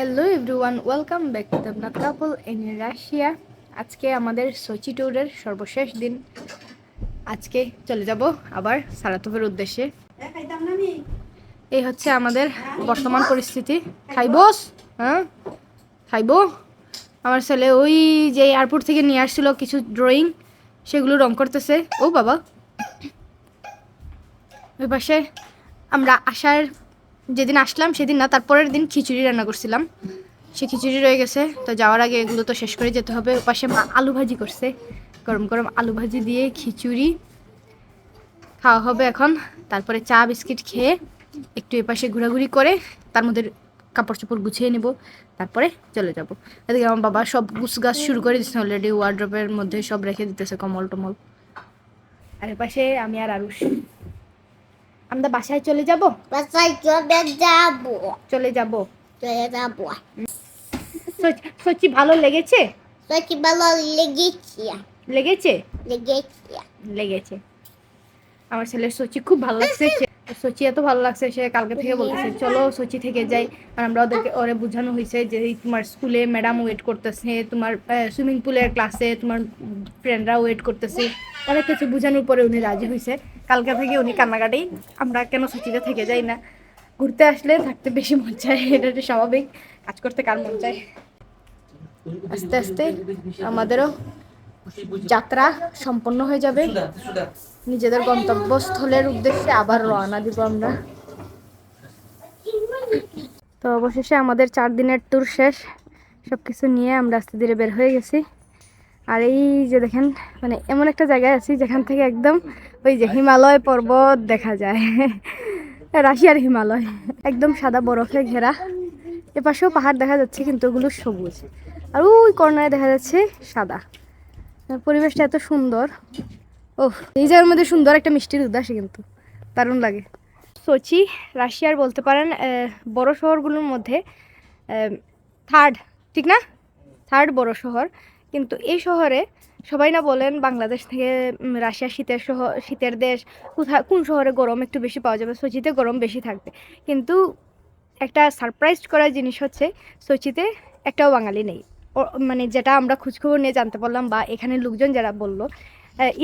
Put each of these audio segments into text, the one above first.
Hello everyone welcome back to Debnath couple in Russia আজকে আমাদের সোচি ট্যুরের সর্বশেষ দিন। আজকে চলে যাব আবার সারাতোভের উদ্দেশ্যে। এই হচ্ছে আমাদের বর্তমান পরিস্থিতি। খাইবস হ্যাঁ? খাইব আমার ছেলে ওই যে এয়ারপোর্ট থেকে নিয়ে আসছিল কিছু ড্রয়িং সেগুলো রং করতেছে। ও বাবা। ওই পাশে আমরা আসার যেদিন আসলাম সেদিন না, তারপরের দিন খিচুড়ি রান্না করছিলাম। সে খিচুড়ি রয়ে গেছে, তো যাওয়ার আগে এগুলো তো শেষ করে যেতে হবে। ওপাশে মা আলু ভাজি করছে, গরম গরম আলু ভাজি দিয়ে খিচুড়ি। খাওয়া হবে এখন, তারপরে চা, বিস্কিট খেয়ে একটু এপাশে ঘোরাঘুরি করে তার মধ্যে কাপড় চোপড় গুছিয়ে নেব, তারপরে চলে যাব। এদিকে আমার বাবা সব গুছ গাছ শুরু করে দিচ্ছে অলরেডি ওয়ার্ড্রপের মধ্যে সব রেখে দিতেছে কমল টমল আর এপাশে আমি আর আরুষ। আমরা বাসায় চলে যাব? বাসায় চলে যাব। চলে যাব। চলে যাব। সচি ভালো লেগেছে? সত্যি ভালো লেগেছে। লেগেছে? লেগেছে। লেগেছে। আমার ছেলের সচি খুব ভালো লাগছে। সচি এত ভালো লাগছে সে কালকে থেকে বলতেছে চলো সচি থেকে যাই। আর আমরা ওদেরকে ওরে বোঝানো হয়েছে যে তোমার স্কুলে ম্যাডাম ওয়েট করতেছে তোমার সুইমিং পুলের ক্লাসে তোমার ফ্রেন্ডরা ওয়েট করতেছে। অনেক কিছু বোঝানোর পরে উনি রাজি হয়েছে। কালকে থেকে উনি কান্নাকাটি, আমরা কেন সচিতে থেকে যাই না? ঘুরতে আসলে থাকতে বেশি মন চায়, এটা স্বাভাবিক। কাজ করতে কার মন চায়? আস্তে আস্তে আমাদেরও যাত্রা সম্পন্ন হয়ে যাবে। নিজেদের গন্তব্যস্থলের উদ্দেশ্যে আবার রওনা দিব আমরা। তো অবশেষে আমাদের চার দিনের ট্যুর শেষ। সব কিছু নিয়ে আমরা আস্তে ধীরে বের হয়ে গেছি। আর এই যে দেখেন মানে এমন একটা জায়গায় আছি যেখান থেকে একদম ওই যে হিমালয় পর্বত দেখা যায়। রাশিয়ার হিমালয়। একদম সাদা বরফে ঘেরা। এপাশেও পাহাড় দেখা যাচ্ছে, কিন্তু ওগুলো সবুজ। আর ওই কর্নারে দেখা যাচ্ছে সাদা। পরিবেশটা এত সুন্দর। ও এই জায়গার মধ্যে সুন্দর একটা মিষ্টির উদ্যাসে কিন্তু। দারুণ লাগে। সোচি, রাশিয়ার বলতে পারেন বড় শহরগুলোর মধ্যে থার্ড, ঠিক না? থার্ড বড় শহর। কিন্তু এই শহরে সবাই না বলেন বাংলাদেশ থেকে রাশিয়া, শীতের শহর শীতের দেশ, কোথায়, কোন শহরে গরম একটু বেশি পাওয়া যাবে? সোচিতে গরম বেশি থাকবে। কিন্তু একটা সারপ্রাইজ করার জিনিস হচ্ছে, সোচিতে একটাও বাঙালি নেই। মানে যেটা আমরা খোঁজখবর নিয়ে জানতে পারলাম বা এখানে লোকজন যারা বলল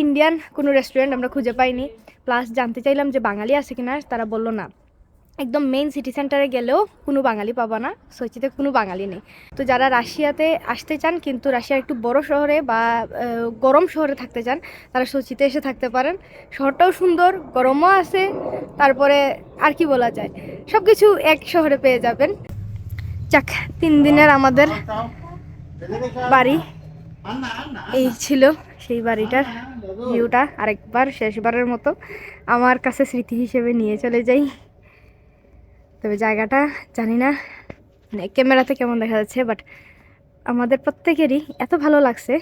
ইন্ডিয়ান কোনো রেস্টুরেন্ট আমরা খুঁজে পাইনি। প্লাস জানতে চাইলাম যে বাঙালি আছে কিনা, তারা বলল না। একদম মেইন সিটি সেন্টারে গেলেও কোনো বাঙালি পাবা না। সোচিতে কোনো বাঙালি নেই। তো যারা রাশিয়াতে আসতে চান, কিন্তু রাশিয়ার একটু বড় শহরে বা গরম শহরে থাকতে চান, তারা সোচিতে এসে থাকতে পারেন। শহরটাও সুন্দর, গরমও আছে, তারপরে আর কি বলা যায়? সব কিছু এক শহরে পেয়ে যাবেন। যাক, তিন দিনের আমাদের বাড়ি। এই ছিল সেই বাড়িটার ভিউটা আরেকবার, শেষবারের মতো। আমার কাছে স্মৃতি হিসেবে নিয়ে চলে যাই। তবে জায়গাটা জানি না মানে ক্যামেরাতে কেমন দেখা যাচ্ছে বাট আমাদের প্রত্যেকেরই এত ভালো লাগছে,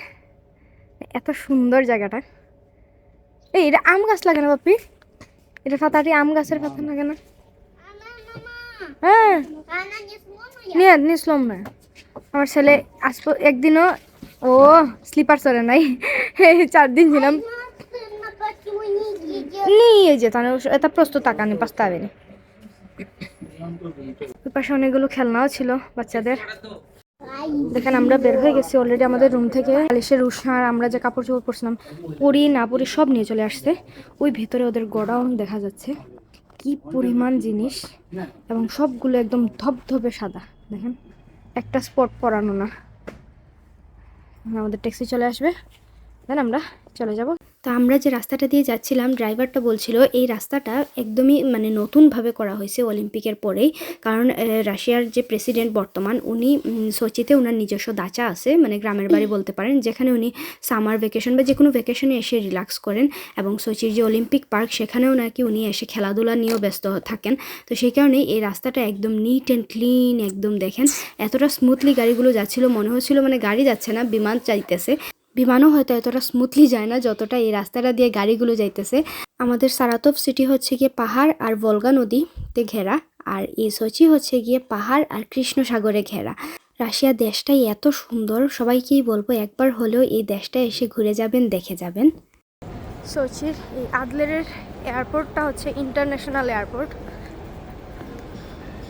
এত সুন্দর জায়গাটা। এই, এটা আম গাছ লাগে না বাপি। এটা পাতাটি আম গাছের পাতা লাগে না হ্যাঁ। নিয়ে না আমার ছেলে আসব একদিনও, ও স্লিপার চলে নাই, চার দিন ছিলাম। নিয়ে যেতাম, এটা প্রস্তুত টাকা পাঁচটা আবেনি ওই পাশে অনেকগুলো খেলনাও ছিল বাচ্চাদের। দেখেন আমরা বের হয়ে গেছি অলরেডি আমাদের রুম থেকে। আলিশের উষার, আমরা যে কাপড় চোপড় পরছিলাম, পরি, না পরি, সব নিয়ে চলে আসছে। ওই ভেতরে ওদের গোডাউন দেখা যাচ্ছে। কি পরিমাণ জিনিস। এবং সবগুলো একদম ধবধবে সাদা। দেখেন, একটা স্পট পরানো না। আমাদের ট্যাক্সি চলে আসবে। দেন আমরা চলে যাব। তো আমরা যে রাস্তাটা দিয়ে যাচ্ছিলাম ড্রাইভারটা বলছিল এই রাস্তাটা একদমই মানে নতুনভাবে করা হয়েছে অলিম্পিকের পরেই। কারণ রাশিয়ার যে প্রেসিডেন্ট বর্তমান উনি সোচিতে ওনার নিজস্ব দাচা আছে মানে গ্রামের বাড়ি বলতে পারেন যেখানে উনি সামার ভ্যাকেশন বা যে কোনো ভ্যাকেশনে এসে রিল্যাক্স করেন এবং সোচির যে অলিম্পিক পার্ক সেখানেও নাকি উনি এসে খেলাধুলা নিয়েও ব্যস্ত থাকেন। তো সেই কারণে এই রাস্তাটা একদম নিট অ্যান্ড ক্লিন একদম দেখেন এতটা স্মুথলি গাড়িগুলো যাচ্ছিল মনে হচ্ছিল মানে গাড়ি যাচ্ছে না বিমান চাইতেছে। বিমানও হয়তো এতটা স্মুথলি যায় না যতটা এই রাস্তাটা দিয়ে গাড়িগুলো যাইতেছে। আমাদের সারাতপ সিটি হচ্ছে গিয়ে পাহাড় আর বলগা নদীতে ঘেরা, আর এই সোচি হচ্ছে গিয়ে পাহাড় আর কৃষ্ণ সাগরে ঘেরা। রাশিয়া দেশটাই এত সুন্দর, সবাইকেই বলব একবার হলেও এই দেশটা এসে ঘুরে যাবেন, দেখে যাবেন। সোচির এই আদলেরের এয়ারপোর্টটা হচ্ছে ইন্টারন্যাশনাল এয়ারপোর্ট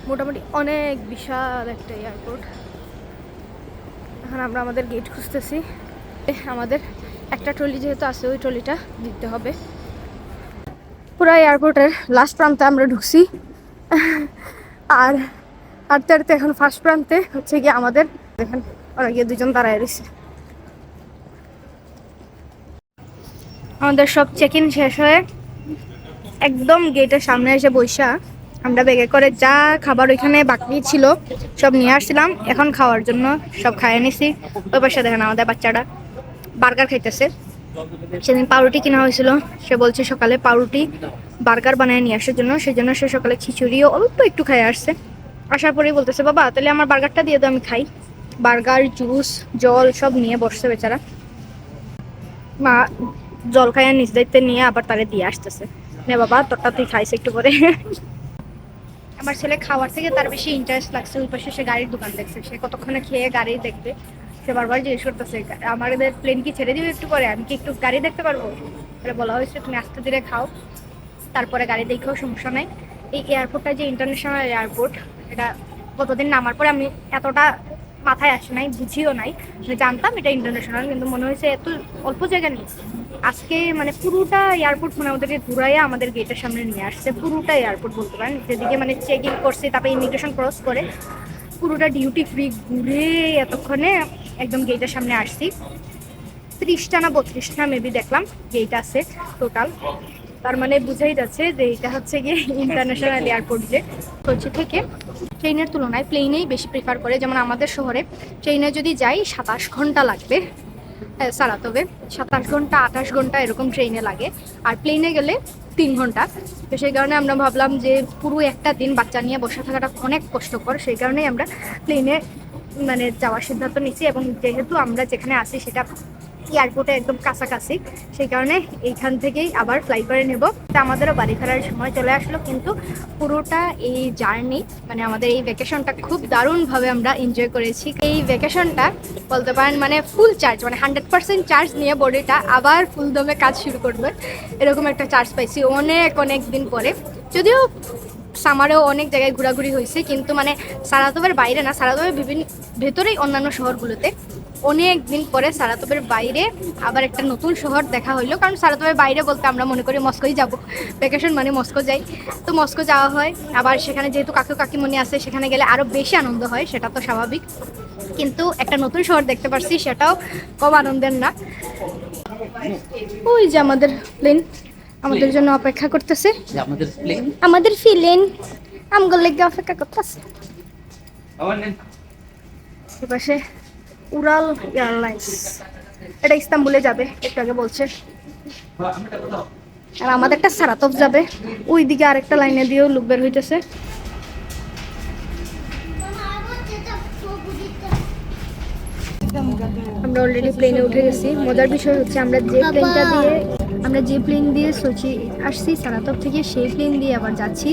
মোটামুটি অনেক বিশাল একটা এয়ারপোর্ট এখন আমরা আমাদের গেট খুঁজতেছি। আমাদের একটা ট্রলি যেহেতু আছে, ওই ট্রলিটা দিতে হবে। পুরো এয়ারপোর্টের লাস্ট প্রান্তে আমরা ঢুকছি। আর হাঁটতে হাঁটতে এখন ফার্স্ট প্রান্তে হচ্ছে গিয়ে আমাদের, দেখেন, ওরা গিয়ে দুজন দাঁড়ায় রয়েছে। আমাদের সব চেক ইন শেষ হয়ে একদম গেটের সামনে এসে বৈশা আমরা বেগে করে যা খাবার ওইখানে বাকি ছিল, সব নিয়ে আসছিলাম। এখন খাওয়ার জন্য সব খাইয়ে নিছি। ওই পাশে দেখেন আমাদের বাচ্চাটা বার্গার খাইতেছে। সেদিন পাউরুটি কেনা হয়েছিল। সে বলছে সকালে পাউরুটি বার্গার বানায় নিয়ে আসার জন্য। সেই জন্য সে সকালে খিচুড়িও অল্প একটু খাই আসছে। আসার পরেই বলতেছে, বাবা, তাহলে আমার বার্গারটা দিয়ে দাও, আমি খাই। বার্গার, জুস, জল সব নিয়ে বসছে বেচারা। মা জল খাইয়া নিজ দায়িত্বে নিয়ে আবার তারে দিয়ে আসতেছে। নে বাবা, তোরটা তুই খাইছে একটু করে আমার ছেলে খাওয়ার থেকে তার বেশি ইন্টারেস্ট লাগছে। ওই পাশে সে গাড়ির দোকান দেখছে। সে কতক্ষণে খেয়ে গাড়ি দেখবে। সে বারবার জিজ্ঞেস করতেছে, আমাদের প্লেন কি ছেড়ে দিবে একটু পরে? আমি কি একটু গাড়ি দেখতে পারব? তাহলে বলা হয়েছে, তুমি আস্তে ধীরে খাও, তারপরে গাড়ি দেখেও, সমস্যা নাই। এই এয়ারপোর্টটা যে ইন্টারন্যাশনাল এয়ারপোর্ট এটা কতদিন নামার পরে আমি এতটা মাথায় আসে নাই, বুঝিও নাই। জানতাম এটা ইন্টারন্যাশনাল কিন্তু মনে হয়েছে এত অল্প জায়গা নেই। আজকে মানে পুরোটা এয়ারপোর্ট মানে ওদেরকে ঘুরাইয়া আমাদের গেটের সামনে নিয়ে আসছে, পুরোটা এয়ারপোর্ট বলতে পারেন। যেদিকে মানে চেক ইন করছে, তারপরে ইমিগ্রেশন ক্রস করে পুরোটা ডিউটি ফ্রি ঘুরে এতক্ষণে একদম গেটের সামনে আসছি। ত্রিশটা না বত্রিশটা মেবি দেখলাম গেট আছে টোটাল তার মানে বুঝাই যাচ্ছে যে এটা হচ্ছে গিয়ে ইন্টারন্যাশনাল এয়ারপোর্ট যে কোচি থেকে ট্রেনের তুলনায় প্লেনেই বেশি প্রিফার করে। যেমন আমাদের শহরে ট্রেনে যদি যাই সাতাশ ঘণ্টা লাগবে। আহ, সারাতবে সাতাশ ঘণ্টা আঠাশ ঘণ্টা এরকম ট্রেনে লাগে। আর প্লেনে গেলে তিন ঘণ্টা। তো সেই কারণে আমরা ভাবলাম যে পুরো একটা দিন বাচ্চা নিয়ে বসে থাকাটা অনেক কষ্টকর। সেই কারণেই আমরা প্লেনে মানে যাওয়ার সিদ্ধান্ত নিচ্ছি এবং যেহেতু আমরা যেখানে আছি সেটা এয়ারপোর্টে একদম কাছাকাছি। সেই কারণে এইখান থেকেই আবার ফ্লাই করে নেব। তা আমাদেরও বাড়ি ফেরার সময় চলে আসলো, কিন্তু পুরোটা এই জার্নি মানে আমাদের এই ভ্যাকেশনটা খুব দারুণভাবে আমরা এনজয় করেছি। এই ভ্যাকেশনটা বলতে পারেন মানে ফুল চার্জ মানে হান্ড্রেড পার্সেন্ট চার্জ নিয়ে বডিটা আবার ফুল দমে কাজ শুরু করবে। এরকম একটা চার্জ পাইছি অনেক অনেক দিন পরে। যদিও সামারেও অনেক জায়গায় ঘোরাঘুরি হয়েছে, কিন্তু মানে সারাতবের বাইরে না সারাতবের বিভিন্ন, ভেতরেই অন্যান্য শহরগুলোতে। অনেক দিন পরে সারাতবের বাইরে আবার একটা নতুন শহর দেখা হইল। কারণ সারাতবের বাইরে বলতে আমরা মনে করি মস্কোই যাব। ভ্যাকেশন মানে মস্কো যাই। তো মস্কো যাওয়া হয়। আবার সেখানে যেহেতু কাকু কাকিমণি আছে সেখানে গেলে আরও বেশি আনন্দ হয় সেটা তো স্বাভাবিক। কিন্তু একটা নতুন শহর দেখতে পারছি সেটাও কম আনন্দের না। ওই যে আমাদের প্লেন আমাদের জন্য অপেক্ষা করতেছে। আমাদের প্লেন আমাদের ফিলেন আমগুলো লেগে অপেক্ষা করতেছে। উড়াল এয়ারলাইন্স। এটা ইস্তাম্বুলে যাবে, একটু আগে বলছে। আর আমাদের একটা সারাতপ যাবে। ওই দিকে আরেকটা লাইনে দিয়েও লোক বের হইতেছে। আমরা অলরেডি প্লেনে উঠে গেছি। মজার বিষয় হচ্ছে আমরা যে প্লেনটা দিয়ে আমরা যে প্লেন দিয়ে সোচি আসছি সারাতপ থেকে সেই প্লেন দিয়ে আবার যাচ্ছি।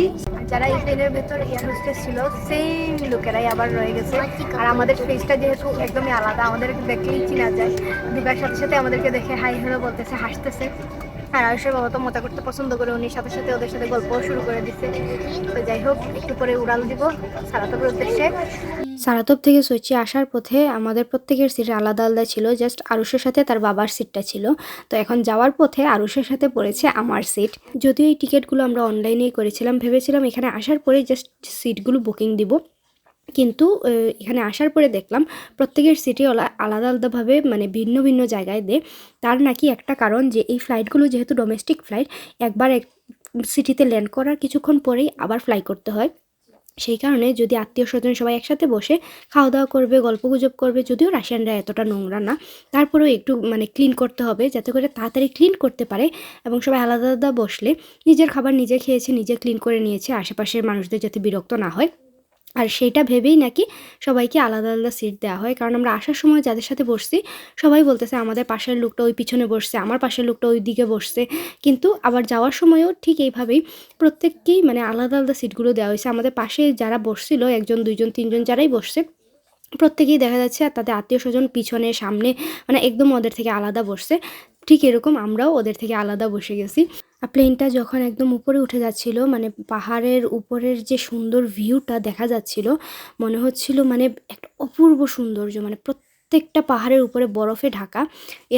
যারা এই প্লেনের ভেতর এয়ার হোস্টেস ছিল সেম লোকেরাই আবার রয়ে গেছে। আর আমাদের ফেসটা যেহেতু একদমই আলাদা, আমাদের দেখলেই চিনা যায়। ঢুকার সাথে সাথে আমাদেরকে দেখে, হাই হ্যালো বলতেছে, হাসতেছে। আর আয়ুষের বাবা তো মজা করতে পছন্দ করে। উনি সাথে সাথে ওদের সাথে গল্প শুরু করে দিচ্ছে তো যাই হোক, একটু পরে উড়াল দিব সারাতপের উদ্দেশ্যে। সারাতপ থেকে সোচি আসার পথে আমাদের প্রত্যেকের সিট আলাদা আলাদা ছিল জাস্ট আরুষের সাথে তার বাবার সিটটা ছিল। তো এখন যাওয়ার পথে আরুষের সাথে পড়েছে আমার সিট। যদিও এই টিকিটগুলো আমরা অনলাইনেই করেছিলাম, ভেবেছিলাম এখানে আসার পরে জাস্ট সিটগুলো বুকিং দিব। কিন্তু এখানে আসার পরে দেখলাম প্রত্যেকের সিটে আলাদা আলাদাভাবে মানে ভিন্ন ভিন্ন জায়গায় দেয়। তার নাকি একটা কারণ যে, এই ফ্লাইটগুলো যেহেতু ডোমেস্টিক ফ্লাইট, একবার এক সিটিতে ল্যান্ড করার কিছুক্ষণ পরেই আবার ফ্লাই করতে হয়। সেই কারণে যদি আত্মীয় স্বজন সবাই একসাথে বসে খাওয়া দাওয়া করবে, গল্প গুজব করবে, যদিও রাশিয়ানরা এতটা নোংরা না, তারপরেও একটু মানে ক্লিন করতে হবে, যাতে করে তাড়াতাড়ি ক্লিন করতে পারে এবং সবাই আলাদা আলাদা বসলে নিজের খাবার নিজে খেয়েছে, নিজে ক্লিন করে নিয়েছে, আশেপাশের মানুষদের যাতে বিরক্ত না হয়। আর সেইটা ভেবেই নাকি সবাইকে আলাদা আলাদা সিট দেওয়া হয়। কারণ আমরা আসার সময় যাদের সাথে বসছি, সবাই বলতেছে, আমাদের পাশের লোকটা ওই পিছনে বসছে, আমার পাশের লোকটা ওই দিকে বসছে। কিন্তু আবার যাওয়ার সময়ও ঠিক এইভাবেই প্রত্যেককেই মানে আলাদা আলাদা সিটগুলো দেওয়া হয়েছে। আমাদের পাশে যারা বসছিল, একজন, দুইজন, তিনজন যারাই বসছে, প্রত্যেকেই দেখা যাচ্ছে আর তাদের আত্মীয় স্বজন পিছনে, সামনে মানে একদম ওদের থেকে আলাদা বসছে। ঠিক এরকম আমরাও ওদের থেকে আলাদা বসে গেছি। প্লেনটা যখন একদম উপরে উঠে যাচ্ছিল মানে পাহাড়ের উপরের যে সুন্দর ভিউটা দেখা যাচ্ছিল, মনে হচ্ছিল মানে একটা অপূর্ব সৌন্দর্য মানে প্রত্যেকটা পাহাড়ের উপরে বরফে ঢাকা।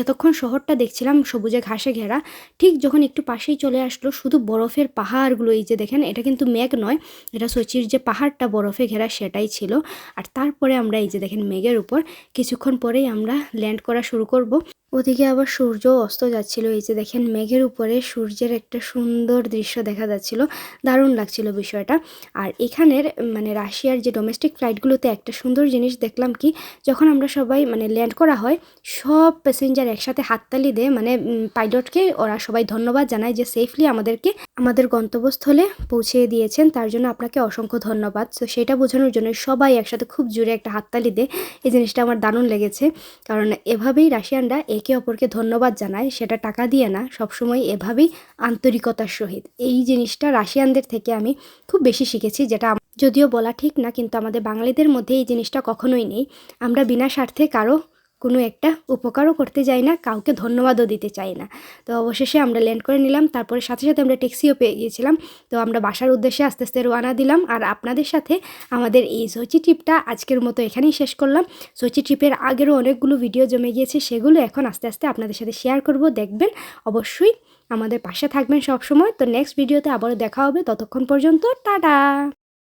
এতক্ষণ শহরটা দেখছিলাম সবুজে ঘাসে ঘেরা, ঠিক যখন একটু পাশেই চলে আসলো, শুধু বরফের পাহাড়গুলো, এই যে দেখেন, এটা কিন্তু মেঘ নয়, এটা সচির যে পাহাড়টা বরফে ঘেরা সেটাই ছিল। আর তারপরে আমরা এই যে দেখেন মেঘের উপর, কিছুক্ষণ পরেই আমরা ল্যান্ড করা শুরু করব। ওদিকে আবার সূর্য অস্ত যাচ্ছিল। এই যে দেখেন, মেঘের উপরে সূর্যের একটা সুন্দর দৃশ্য দেখা যাচ্ছিল। দারুণ লাগছিল বিষয়টা। আর এখানের মানে রাশিয়ার যে ডোমেস্টিক ফ্লাইটগুলোতে একটা সুন্দর জিনিস দেখলাম কি, যখন আমরা সবাই মানে ল্যান্ড করা হয়, সব প্যাসেঞ্জার একসাথে হাততালি দেয় মানে পাইলটকে ওরা সবাই ধন্যবাদ জানায় যে সেফলি আমাদেরকে, আমাদের গন্তব্যস্থলে পৌঁছে দিয়েছেন। তার জন্য আপনাকে অসংখ্য ধন্যবাদ। তো সেটা বোঝানোর জন্য সবাই একসাথে খুব জোরে একটা হাততালি দেয় এই জিনিসটা আমার দারুণ লেগেছে। কারণ এভাবেই রাশিয়ানরা একে অপরকে ধন্যবাদ জানায়, সেটা টাকা দিয়ে না, সবসময় এভাবেই আন্তরিকতার সহিত। এই জিনিসটা রাশিয়ানদের থেকে আমি খুব বেশি শিখেছি, যেটা যদিও বলা ঠিক না, কিন্তু আমাদের বাঙালিদের মধ্যে এই জিনিসটা কখনোই নেই। আমরা বিনা স্বার্থে কারও কোনো একটা উপকারও করতে যাই না, কাউকে ধন্যবাদও দিতে চাই না। তো অবশেষে আমরা ল্যান্ড করে নিলাম, তারপরে সাথে সাথে আমরা ট্যাক্সিও পেয়ে গিয়েছিলাম। তো আমরা বাসার উদ্দেশ্যে আস্তে আস্তে রওনা দিলাম। আর আপনাদের সাথে আমাদের এই সোচি ট্রিপটা আজকের মতো এখানেই শেষ করলাম। সোচি ট্রিপের আগেরও অনেকগুলো ভিডিও জমে গিয়েছে, সেগুলো এখন আস্তে আস্তে আপনাদের সাথে শেয়ার করব। দেখবেন অবশ্যই আমাদের পাশে থাকবেন সব সময় তো নেক্সট ভিডিওতে আবারও দেখা হবে। ততক্ষণ পর্যন্ত, টাটা!